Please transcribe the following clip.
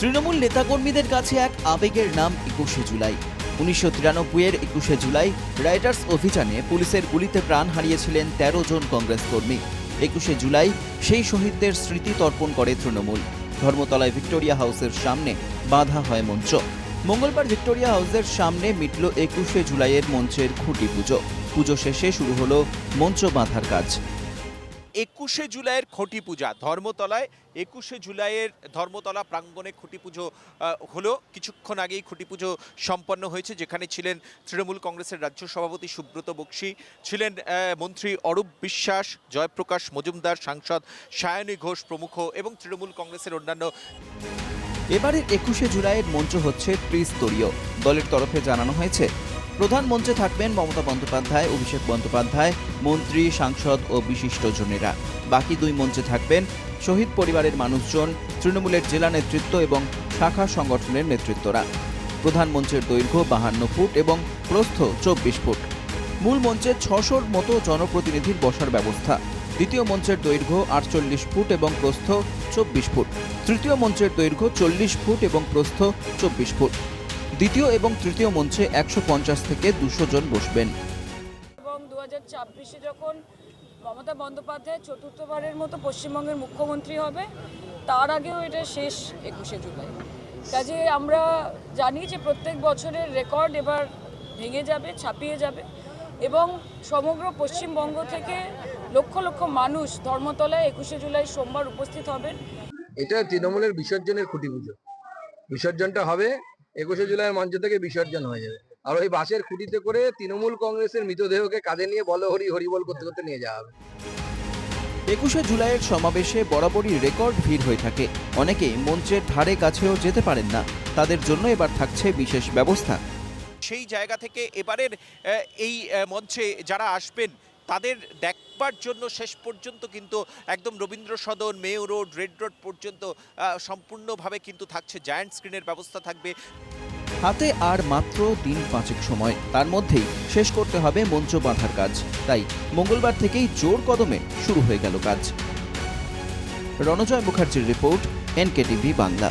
তৃণমূল নেতাকর্মীদের কাছে এক আবেগের নাম একুশে জুলাই। উনিশশো তিরানব্বইয়ের একুশে জুলাই রাইটার্স অভিযানে পুলিশের গুলিতে প্রাণ হারিয়েছিলেন তেরো জন কংগ্রেস কর্মী। একুশে জুলাই সেই শহীদদের স্মৃতি তর্পণ করে তৃণমূল। ধর্মতলায় ভিক্টোরিয়া হাউসের সামনে বাঁধা হয় মঞ্চ। মঙ্গলবার ভিক্টোরিয়া হাউসের সামনে মিটল একুশে জুলাইয়ের মঞ্চের খুঁটি পুজো। পুজো শেষে শুরু হলো মঞ্চ বাঁধার কাজ। একুশে জুলাইয়ের খুঁটি পূজা, ধর্মতলায় একুশে জুলাইয়ের ধর্মতলা প্রাঙ্গণে খুঁটি পুজো হলো। কিছুক্ষণ আগেই খুঁটি পুজো সম্পন্ন হয়েছে, যেখানে ছিলেন তৃণমূল কংগ্রেসের রাজ্য সভাপতি সুব্রত বক্সি, ছিলেন মন্ত্রী অরূপ বিশ্বাস, জয়প্রকাশ মজুমদার, সাংসদ সায়নী ঘোষ প্রমুখ এবং তৃণমূল কংগ্রেসের অন্যান্য। এবারের একুশে জুলাইয়ের মঞ্চ হচ্ছে ত্রিস্তরীয়। দলের তরফে জানানো হয়েছে প্রধান মঞ্চে থাকবেন মমতা বন্দ্যোপাধ্যায়, অভিষেক বন্দ্যোপাধ্যায়, মন্ত্রী, সাংসদ ও বিশিষ্টজনেরা। বাকি দুই মঞ্চে থাকবেন শহীদ পরিবারের মানুষজন, তৃণমূলের জেলা নেতৃত্ব এবং শাখা সংগঠনের নেতৃত্বরা। প্রধান মঞ্চের দৈর্ঘ্য বাহান্ন ফুট এবং প্রস্থ চব্বিশ ফুট। মূল মঞ্চে ছশোর মতো জনপ্রতিনিধির বসার ব্যবস্থা। দ্বিতীয় মঞ্চের দৈর্ঘ্য আটচল্লিশ ফুট এবং প্রস্থ চব্বিশ ফুট। তৃতীয় মঞ্চের দৈর্ঘ্য চল্লিশ ফুট এবং প্রস্থ চব্বিশ ফুট। দ্বিতীয় এবং তৃতীয় মঞ্চে একশো পঞ্চাশ থেকে দুশো জন বসবেন। এবং দু হাজার ছাব্বিশে যখন মমতা বন্দ্যোপাধ্যায় চতুর্থবারের মতো পশ্চিমবঙ্গের মুখ্যমন্ত্রী হবে তার আগেও এটা শেষ একুশে জুলাই। কাজে আমরা জানি যে প্রত্যেক বছরের রেকর্ড এবার ভেঙে যাবে ছাপিয়ে যাবে এবং সমগ্র পশ্চিমবঙ্গ থেকে লক্ষ লক্ষ মানুষ ধর্মতলায় একুশে জুলাই সোমবার উপস্থিত হবেন। এটা তৃণমূলের বিসর্জনের খুঁটি পুজো বিসর্জনটা হবে একুশে জুলাইয়ের মঞ্চ থেকে বিসর্জন হয়ে যাবে। আর ওই বাসের খুঁটিতে করে তৃণমূল কংগ্রেসের মৃতদেহকে কাঁধে নিয়ে বল হরি হরিবল করতে করতে নিয়ে যাওয়া হবে। একুশে জুলাইয়ের সমাবেশে বরাবরই রেকর্ড ভিড় হয়ে থাকে। অনেকে মঞ্চের ধারে কাছেও যেতে পারেন না। তাদের জন্য এবার থাকছে বিশেষ ব্যবস্থা। সেই জায়গা থেকে এবারের এই মঞ্চে যারা আসবেন তাদের দেখবার জন্য শেষ পর্যন্ত কিন্তু একদম Rabindra Sadan, Mayo road, red road পর্যন্ত সম্পূর্ণভাবে কিন্তু থাকছে জায়ান্ট স্ক্রিনের ব্যবস্থা থাকবে। হাতে আর মাত্র দিন পাঁচেক সময়। তার মধ্যেই শেষ করতে হবে মঞ্চ বাঁধার কাজ। তাই মঙ্গলবার থেকেই জোর কদমে শুরু হয়ে গেল কাজ। রণজয় মুখার্জির রিপোর্ট, এনকেটিভি বাংলা।